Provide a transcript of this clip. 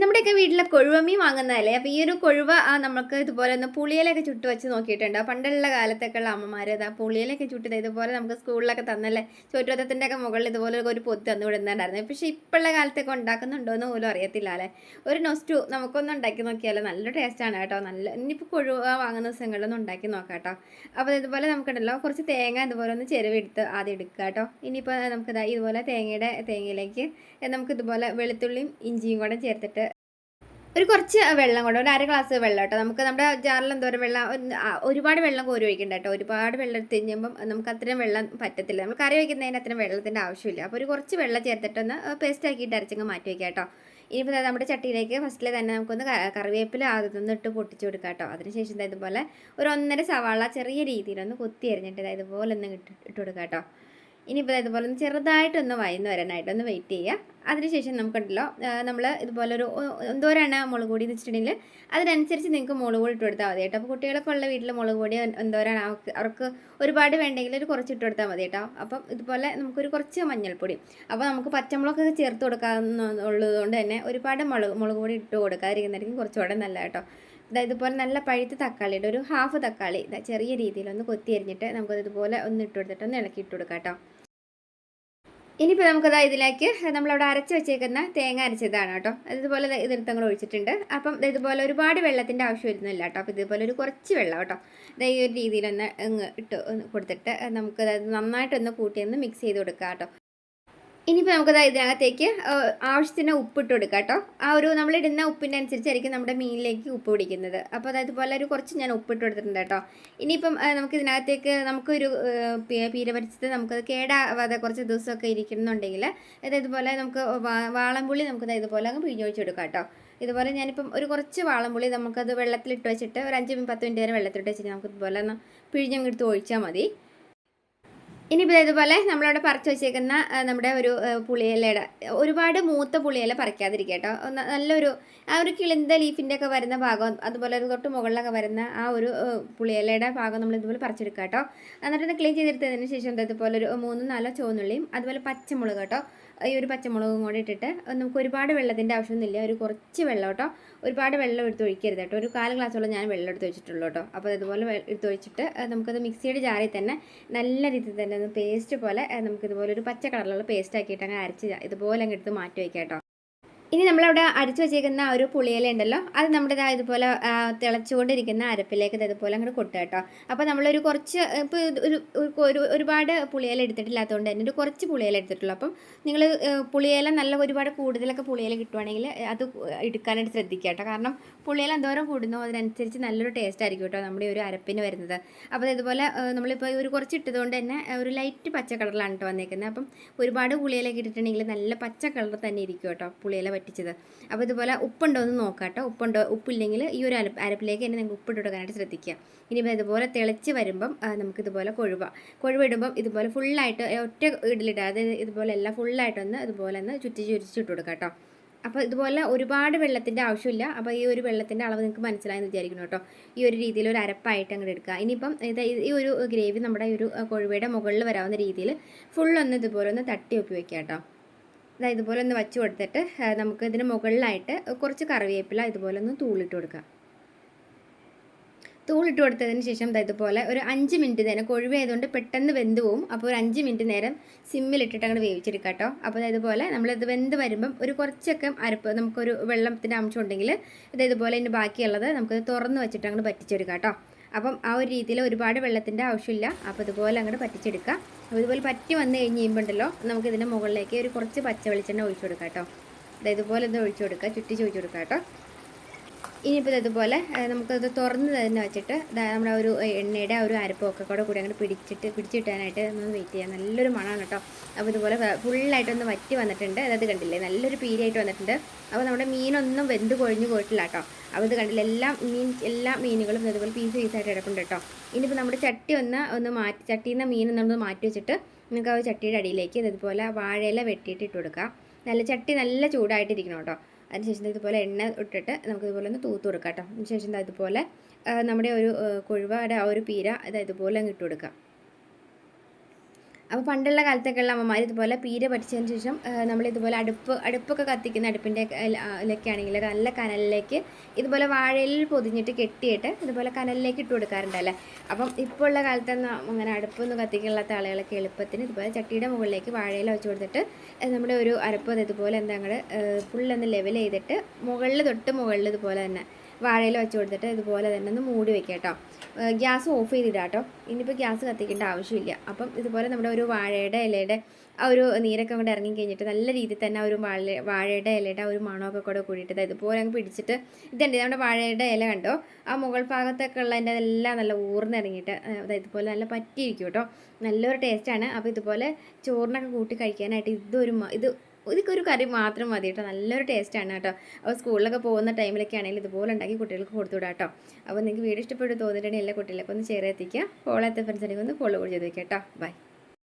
നമ്മുടെയൊക്കെ വീട്ടിലെ കൊഴുവമീൻ വാങ്ങുന്നതല്ലേ? അപ്പോൾ ഈ ഒരു കൊഴുവ നമുക്ക് ഇതുപോലെ ഒന്ന് പുളിയിലൊക്കെ ചുട്ട് വെച്ച് നോക്കിയിട്ടുണ്ട്. പണ്ടുള്ള കാലത്തൊക്കെ ഉള്ള അമ്മമാർ ആ പുളിയിലൊക്കെ ചുട്ടിത് ഇതുപോലെ നമുക്ക് സ്കൂളിലൊക്കെ തന്നല്ലേ? ചോറ്റുവത്തത്തിന്റെ ഒക്കെ മുകളിൽ ഇതുപോലെ ഒരു പൊത്ത് തന്നു വിടുന്നുണ്ടായിരുന്നു. പക്ഷേ ഇപ്പോഴുള്ള കാലത്തൊക്കെ ഉണ്ടാക്കുന്നുണ്ടോ എന്ന് പോലും അറിയത്തില്ല അല്ലേ? ഒരു നൊസ്റ്റു നമുക്കൊന്ന് ഉണ്ടാക്കി നോക്കിയാലോ? നല്ല ടേസ്റ്റാണ് കേട്ടോ. നല്ല ഇനിയിപ്പോൾ കൊഴുവ വാങ്ങുന്ന ദിവസങ്ങളിലൊന്നും ഉണ്ടാക്കി നോക്കാം കേട്ടോ. അപ്പോൾ ഇതുപോലെ നമുക്കുണ്ടല്ലോ കുറച്ച് തേങ്ങ ഇതുപോലെ ഒന്ന് ചെരുവെടുത്ത് ആദ്യം എടുക്കുക കേട്ടോ. ഇനിയിപ്പോൾ നമുക്കിതാ ഇതുപോലെ തേങ്ങയുടെ തേങ്ങയിലേക്ക് നമുക്കിതുപോലെ വെളുത്തുള്ളിയും ഇഞ്ചിയും കൂടെ ചേർത്തിട്ട് ഒരു കുറച്ച് വെള്ളം കൊണ്ട് ഒരു അര ഗ്ലാസ് വെള്ളം കേട്ടോ. നമുക്ക് നമ്മുടെ ജാറിൽ എന്തോരം വെള്ളം ഒരുപാട് വെള്ളം കോരി ഒഴിക്കണ്ട കേട്ടോ. ഒരുപാട് വെള്ളം എടുത്ത് കഴിഞ്ഞമ്പം നമുക്ക് അത്രയും വെള്ളം പറ്റത്തില്ല. നമ്മൾ കറി വയ്ക്കുന്നതിന് അത്രയും വെള്ളത്തിന്റെ ആവശ്യമില്ല. അപ്പോൾ ഒരു കുറച്ച് വെള്ളം ചേർത്തിട്ടൊന്ന് പേസ്റ്റ് ആക്കിയിട്ട് അരച്ചങ്ങ് മാറ്റി വയ്ക്കാം കേട്ടോ. ഇനിയിപ്പോൾ നമ്മുടെ ചട്ടിയിലേക്ക് ഫസ്റ്റിൽ തന്നെ നമുക്കൊന്ന് കറിവേപ്പില ആദ്യം ഇട്ട് പൊട്ടിച്ചു കൊടുക്കാം കേട്ടോ. അതിനുശേഷം ഇതുപോലെ ഒരു ഒന്നര സവാള ചെറിയ രീതിയിലൊന്ന് കൊത്തി എറിഞ്ഞിട്ട് ഇതുപോലെ ഒന്ന് ഇട്ട് ഇട്ട് കൊടുക്കാം കേട്ടോ. ഇനിയിപ്പോൾ ഇതുപോലെ ഒന്ന് ചെറുതായിട്ടൊന്ന് വയന്ന് വരാനായിട്ട് ഒന്ന് വെയിറ്റ് ചെയ്യുക അതിനുശേഷം നമുക്കുണ്ടല്ലോ നമ്മൾ ഇതുപോലെ ഒരു എന്തോരാണ് മുളക് പൊടി എന്ന് വെച്ചിട്ടുണ്ടെങ്കിൽ അതിനനുസരിച്ച് നിങ്ങൾക്ക് മുളക് പൊടി ഇട്ട് കൊടുത്താൽ മതി കേട്ടോ. അപ്പോൾ കുട്ടികളൊക്കെ ഉള്ള വീട്ടിൽ മുളക് പൊടി എന്തോരാണ് അവർക്ക് അവർക്ക് ഒരുപാട് വേണ്ടെങ്കിൽ ഒരു കുറച്ച് ഇട്ട് കൊടുത്താൽ മതി കേട്ടോ. അപ്പം ഇതുപോലെ നമുക്കൊരു കുറച്ച് മഞ്ഞൾപ്പൊടി. അപ്പോൾ നമുക്ക് പച്ചമുളകൊക്കെ ചേർത്ത് കൊടുക്കാവുന്ന ഉള്ളത് കൊണ്ട് തന്നെ ഒരുപാട് മുളക് മുളക് പൊടി ഇട്ട് കൊടുക്കാതിരിക്കുന്നതായിരിക്കും കുറച്ചുകൂടെ നല്ല കേട്ടോ. ഇതാ ഇതുപോലെ നല്ല പഴുത്ത തക്കാളിയുടെ ഒരു ഹാഫ് തക്കാളി ചെറിയ രീതിയിലൊന്ന് കൊത്തി അരിഞ്ഞിട്ട് നമുക്കത് ഇതുപോലെ ഒന്ന് ഇട്ട് കൊടുത്തിട്ട് ഒന്ന് ഇളക്കി ഇട്ട് കൊടുക്കാം കേട്ടോ. ഇനിയിപ്പോൾ നമുക്കത് ഇതിലേക്ക് നമ്മളവിടെ അരച്ച് വെച്ചേക്കുന്ന തേങ്ങ അരച്ചതാണ് കേട്ടോ. ഇതുപോലെ ഇതിർത്തങ്ങൾ ഒഴിച്ചിട്ടുണ്ട്. അപ്പം ഇതുപോലെ ഒരുപാട് വെള്ളത്തിന്റെ ആവശ്യം വരുന്നില്ല കേട്ടോ. അപ്പോൾ ഇതുപോലെ ഒരു കുറച്ച് വെള്ളം കേട്ടോ. ഈ ഒരു രീതിയിലൊന്ന് ഇട്ട് കൊടുത്തിട്ട് നമുക്ക് അതായത് നന്നായിട്ടൊന്ന് കൂട്ടിയൊന്ന് മിക്സ് ചെയ്ത് കൊടുക്കാം കേട്ടോ. ഇനിയിപ്പോൾ നമുക്കത് ഇതിനകത്തേക്ക് ആവശ്യത്തിന് ഉപ്പിട്ട് കൊടുക്കാം കേട്ടോ. ആ ഒരു നമ്മളിടുന്ന ഉപ്പിന്റെ അനുസരിച്ചായിരിക്കും നമ്മുടെ മീനിലേക്ക് ഉപ്പ് പിടിക്കുന്നത്. അപ്പോൾ അതായത് പോലെ ഒരു കുറച്ച് ഞാൻ ഉപ്പിട്ട് കൊടുത്തിട്ടുണ്ട് കേട്ടോ. ഇനിയിപ്പം നമുക്ക് ഇതിനകത്തേക്ക് നമുക്കൊരു പീരപരിച്ചത് നമുക്കത് കേടാവാതെ കുറച്ച് ദിവസമൊക്കെ ഇരിക്കണമെന്നുണ്ടെങ്കിൽ അതായത് ഇതുപോലെ നമുക്ക് വാളംപുള്ളി നമുക്കത് ഇതുപോലെ അങ്ങ് പിഴിഞ്ഞൊഴിച്ച് കൊടുക്കാം കേട്ടോ. ഇതുപോലെ ഞാനിപ്പം ഒരു കുറച്ച് വാളംപുള്ളി നമുക്കത് വെള്ളത്തിലിട്ട് വെച്ചിട്ട് ഒരു അഞ്ച് പത്ത് മിനിറ്റ് വരെ വെള്ളത്തിലിട്ട് വെച്ചിട്ട് നമുക്ക് ഇതുപോലെ ഒന്ന് പിഴിഞ്ഞങ്ങ് എടുത്ത് ഒഴിച്ചാൽ മതി. ഇനിയിപ്പോൾ ഇതുപോലെ നമ്മളവിടെ പറിച്ച് വെച്ചേക്കുന്ന നമ്മുടെ ഒരു പുളിയിലയുടെ ഒരുപാട് മൂത്ത പുളിയില പറിക്കാതിരിക്കുക കേട്ടോ. നല്ലൊരു ആ ഒരു കിളിന്ത ലീഫിന്റെ ഒക്കെ വരുന്ന ഭാഗം അതുപോലെ ഒരു തൊട്ട് മുകളിലൊക്കെ വരുന്ന ആ ഒരു പുളിയിലയുടെ ഭാഗം നമ്മൾ ഇതുപോലെ പറിച്ചെടുക്കുക കേട്ടോ. എന്നിട്ട് ക്ലീൻ ചെയ്തെടുത്തതിന് ശേഷം ഇതുപോലെ ഒരു മൂന്ന് നാലോ ചുവന്നുള്ളിയും അതുപോലെ പച്ചമുളക് കേട്ടോ. ഈ ഒരു പച്ചമുളകും കൂടി ഇട്ടിട്ട് നമുക്ക് ഒരുപാട് വെള്ളത്തിന്റെ ആവശ്യമൊന്നുമില്ല. ഒരു കുറച്ച് വെള്ളം കേട്ടോ. ഒരുപാട് വെള്ളം എടുത്ത് ഒഴിക്കരുത് കേട്ടോ. ഒരു കാൽ ഗ്ലാസ്സോളം ഞാൻ വെള്ളം എടുത്ത് വെച്ചിട്ടുള്ളൂ കേട്ടോ. അപ്പോൾ അതുപോലെ എടുത്ത് ഒഴിച്ചിട്ട് നമുക്കത് മിക്സിയുടെ ജാറിൽ തന്നെ നല്ല രീതിയിൽ തന്നെ ഒന്ന് പേസ്റ്റ് പോലെ നമുക്കിതുപോലെ ഒരു പച്ച കളറിലുള്ള പേസ്റ്റ് ആക്കിയിട്ട് അങ്ങ് അരച്ച് ഇതുപോലെ അങ്ങ് എടുത്ത് മാറ്റി വയ്ക്കാം കേട്ടോ. ഇനി നമ്മളവിടെ അടിച്ചു വെച്ചേക്കുന്ന ഒരു പുളിയില ഉണ്ടല്ലോ അത് നമ്മുടെ ഇതാ ഇതുപോലെ തിളച്ചുകൊണ്ടിരിക്കുന്ന അരപ്പിലേക്ക് ഇത് ഇതുപോലെ അങ്ങോട്ട് കൊട്ടുക കേട്ടോ. അപ്പോൾ നമ്മളൊരു കുറച്ച് ഇപ്പോൾ ഒരു ഒരു- ഒരു ഒരുപാട് പുളിയില എടുത്തിട്ടില്ലാത്തതുകൊണ്ട് തന്നെ ഒരു കുറച്ച് പുളിയില എടുത്തിട്ടുള്ളൂ. അപ്പം നിങ്ങൾ പുളിയില നല്ല ഒരുപാട് കൂടുതലൊക്കെ പുളിയില കിട്ടുവാണെങ്കിൽ അത് എടുക്കാനായിട്ട് ശ്രദ്ധിക്കുക കേട്ടോ. കാരണം പുളിയില എന്തോരം കൂടുന്നു അതിനനുസരിച്ച് നല്ലൊരു ടേസ്റ്റ് ആയിരിക്കും കേട്ടോ നമ്മുടെ ഒരു അരപ്പിന് വരുന്നത്. അപ്പോൾ ഇതുപോലെ നമ്മളിപ്പോൾ ഒരു കുറച്ച് ഇട്ടതുകൊണ്ട് തന്നെ ഒരു ലൈറ്റ് പച്ച കളറിലാണ് കേട്ടോ വന്നേക്കുന്നത് അപ്പം ഒരുപാട് പുളിയിലൊക്കെ ഇട്ടിട്ടുണ്ടെങ്കിൽ നല്ല പച്ച കളർ തന്നെ ഇരിക്കും കേട്ടോ പുളിയില പറ്റിച്ചത്. അപ്പോൾ ഇതുപോലെ ഉപ്പുണ്ടോ എന്ന് നോക്കാം കേട്ടോ ഉപ്പുണ്ടോ? ഉപ്പില്ലെങ്കിൽ ഈ ഒരു അരപ്പ് അരപ്പിലേക്ക് തന്നെ നിങ്ങൾക്ക് ഉപ്പിട്ട് കൊടുക്കാനായിട്ട് ശ്രദ്ധിക്കുക. ഇനിയിപ്പോൾ ഇതുപോലെ തിളച്ച് വരുമ്പം നമുക്ക് ഇതുപോലെ കൊഴുവ. കൊഴുവ ഇടുമ്പം ഇതുപോലെ ഫുള്ളായിട്ട് ഒറ്റ അതായത് ഇതുപോലെ എല്ലാം ഫുള്ളായിട്ടൊന്ന് ഇതുപോലെ ഒന്ന് ചുറ്റി ചുരിച്ചിട്ട് കൊടുക്കാം കേട്ടോ. അപ്പോൾ ഇതുപോലെ ഒരുപാട് വെള്ളത്തിന്റെ ആവശ്യമില്ല. അപ്പോൾ ഈ ഒരു വെള്ളത്തിന്റെ അളവ് നിങ്ങൾക്ക് മനസ്സിലായെന്ന് വിചാരിക്കുന്നു കേട്ടോ. ഈ ഒരു രീതിയിൽ ഒരു അരപ്പായിട്ട് അങ്ങോട്ട് എടുക്കുക. ഇനിയിപ്പം ഇത് ഈ ഒരു ഗ്രേവി നമ്മുടെ ഈ ഒരു കൊഴുവയുടെ മുകളിൽ വരാവുന്ന രീതിയിൽ ഫുള്ളൊന്ന് ഇതുപോലെ ഒന്ന് തട്ടി ഒപ്പി വയ്ക്കുക കേട്ടോ. ഇതുപോലെ ഒന്ന് വച്ച് കൊടുത്തിട്ട് നമുക്ക് ഇതിന് മുകളിലായിട്ട് കുറച്ച് കറിവേപ്പില ഇതുപോലെ ഒന്ന് തൂളിട്ട് കൊടുക്കാം. തൂളിട്ട് കൊടുത്തതിന് ശേഷം ഇതുപോലെ ഒരു അഞ്ച് മിനിറ്റ് നേരം കൊഴുവായതുകൊണ്ട് പെട്ടെന്ന് വെന്ത് പോവും. അപ്പോൾ ഒരു അഞ്ച് മിനിറ്റ് നേരം സിമ്മിലിട്ടിട്ട് അങ്ങോട്ട് വേവിച്ചെടുക്കുക കേട്ടോ. അപ്പോൾ ഇതുപോലെ നമ്മളിത് വെന്ത് വരുമ്പം ഒരു കുറച്ചൊക്കെ അരപ്പ് നമുക്കൊരു വെള്ളത്തിന്റെ അംശം ഉണ്ടെങ്കിൽ ഇതേതുപോലെ ഇതിന്റെ ബാക്കിയുള്ളത് നമുക്ക് തുറന്ന് വെച്ചിട്ട് അങ്ങോട്ട് പറ്റിച്ചെടുക്കാം കേട്ടോ. അപ്പം ആ ഒരു രീതിയിൽ ഒരുപാട് വെള്ളത്തിന്റെ ആവശ്യമില്ല. അപ്പോൾ ഇതുപോലെ അങ്ങോട്ട് പറ്റിച്ചെടുക്കാം. അപ്പോൾ ഇതുപോലെ പറ്റി വന്ന് കഴിഞ്ഞ് കഴിയുമ്പോണ്ടല്ലോ നമുക്ക് ഇതിന്റെ മുകളിലേക്ക് ഒരു കുറച്ച് പച്ച വെളിച്ചെണ്ണ ഒഴിച്ചു കൊടുക്കാം കേട്ടോ. ഇതുപോലെ ഒന്ന് ഒഴിച്ചു കൊടുക്കുക ചുറ്റി ചോദിച്ചു കൊടുക്കാം കേട്ടോ. ഇനിയിപ്പോൾ ഇതുപോലെ നമുക്കത് തുറന്ന് തന്നെ വെച്ചിട്ട് നമ്മുടെ ഒരു എണ്ണയുടെ ഒരു അരപ്പൊക്കെ കൂടെ കൂടി അങ്ങനെ പിടിച്ചിട്ട് പിടിച്ചിട്ടാനായിട്ട് ഒന്ന് വെയിറ്റ് ചെയ്യാം. നല്ലൊരു മണമാണ് കേട്ടോ. അപ്പോൾ ഇതുപോലെ ഫുള്ളായിട്ടൊന്ന് വറ്റി വന്നിട്ടുണ്ട്. അതായത് കണ്ടില്ലേ? നല്ലൊരു പീരിയായിട്ട് വന്നിട്ടുണ്ട്. അപ്പോൾ നമ്മുടെ മീനൊന്നും വെന്ത് കൊഴിഞ്ഞു പോയിട്ടില്ല കേട്ടോ. അപ്പോൾ ഇത് കണ്ടില്ല? എല്ലാ മീൻ എല്ലാ മീനുകളും ഇതുപോലെ പീസ് പീസായിട്ട് കിടപ്പുണ്ട് കേട്ടോ. ഇനിയിപ്പോൾ നമ്മുടെ ചട്ടി ഒന്ന് ഒന്ന് മാറ്റി ചട്ടിയിൽ നിന്ന് മീൻ നമ്മൾ മാറ്റി വെച്ചിട്ട് നിങ്ങൾക്ക് ആ ചട്ടിയുടെ അടിയിലേക്ക് ഇതുപോലെ വാഴയില വെട്ടിയിട്ട് ഇട്ട് കൊടുക്കാം. നല്ല ചട്ടി നല്ല ചൂടായിട്ടിരിക്കണം കേട്ടോ. അതിനുശേഷം ഇതുപോലെ എണ്ണ ഇട്ടിട്ട് നമുക്ക് ഇതുപോലെ ഒന്ന് തൂത്ത് കൊടുക്കാം കേട്ടോ. അതിനുശേഷം ഇതുപോലെ നമ്മുടെ ഒരു കൊഴുവയുടെ ആ ഒരു പീര ഇത് ഇതുപോലെ അങ്ങ് ഇട്ട് കൊടുക്കാം. അപ്പോൾ പണ്ടുള്ള കാലത്തൊക്കെയുള്ള അമ്മമാർ ഇതുപോലെ പീര പഠിച്ചതിന് ശേഷം നമ്മൾ ഇതുപോലെ അടുപ്പ് അടുപ്പൊക്കെ കത്തിക്കുന്ന അടുപ്പിന്റെ ഇതിലൊക്കെ ആണെങ്കിൽ നല്ല കനലിലേക്ക് ഇതുപോലെ വാഴയിൽ പൊതിഞ്ഞിട്ട് കെട്ടിയിട്ട് ഇതുപോലെ കനലിലേക്ക് ഇട്ട് കൊടുക്കാറുണ്ടല്ലേ അപ്പം ഇപ്പോൾ ഉള്ള കാലത്തൊന്നും അങ്ങനെ അടുപ്പൊന്നും കത്തിക്കാത്ത ആളുകളൊക്കെ എളുപ്പത്തിന് ഇതുപോലെ ചട്ടിയുടെ മുകളിലേക്ക് വാഴയിൽ വെച്ച് കൊടുത്തിട്ട് നമ്മുടെ ഒരു അരപ്പ് ഇതുപോലെ എന്താ അങ്ങോട്ട് ഫുള്ളൊന്ന് ലെവൽ ചെയ്തിട്ട് മുകളിൽ തൊട്ട് മുകളിൽ ഇതുപോലെ തന്നെ വാഴയിൽ വെച്ച് കൊടുത്തിട്ട് ഇതുപോലെ തന്നെ ഒന്ന് മൂടി വെക്കുക കേട്ടോ. ഗ്യാസ് ഓഫ് ചെയ്തിടാം കേട്ടോ. ഇനിയിപ്പോൾ ഗ്യാസ് കത്തിക്കേണ്ട ആവശ്യമില്ല. അപ്പം ഇതുപോലെ നമ്മുടെ ഒരു വാഴയുടെ ഇലയുടെ ആ ഒരു നീരൊക്കെ അങ്ങോട്ട് ഇറങ്ങി കഴിഞ്ഞിട്ട് നല്ല രീതിയിൽ തന്നെ ഒരു വാഴ വാഴയുടെ ഇലയുടെ ആ ഒരു മണമൊക്കെ കൂടെ കൂടിയിട്ട് ഇതുപോലെ അങ്ങ് പിടിച്ചിട്ട് ഇതുണ്ട്. നമ്മുടെ വാഴയുടെ ഇല കണ്ടോ? ആ മുകൾ ഭാഗത്തൊക്കെ ഉള്ളതിന്റെ എല്ലാം നല്ല ഊർന്നിറങ്ങിയിട്ട് അതായത് ഇതുപോലെ നല്ല പറ്റിയിരിക്കും കേട്ടോ. നല്ലൊരു ടേസ്റ്റാണ്. അപ്പോൾ ഇതുപോലെ ചോറിനൊക്കെ കൂട്ടി കഴിക്കാനായിട്ട് ഇതൊരു ഇത് ഇതൊക്കെ ഒരു കറി മാത്രം മതി കേട്ടോ. നല്ലൊരു ടേസ്റ്റാണ് കേട്ടോ. അപ്പോൾ സ്കൂളിലൊക്കെ പോകുന്ന ടൈമിലൊക്കെ ആണെങ്കിൽ ഇതുപോലെ ഉണ്ടാക്കി കുട്ടികൾക്ക് കൊടുത്തു വിടാം കേട്ടോ. അപ്പോൾ നിങ്ങൾക്ക് വീഡിയോ ഇഷ്ടപ്പെട്ട് തോന്നിയിട്ടുണ്ടെങ്കിൽ എല്ലാ കുട്ടികളൊക്കെ ഒന്ന് ഷെയർ എത്തിക്കുക. ഫോളോ എത്ത ഉണ്ടെങ്കിൽ ഒന്ന് ഫോളോ ചെയ്ത് വെക്കാം കേട്ടോ. ബൈ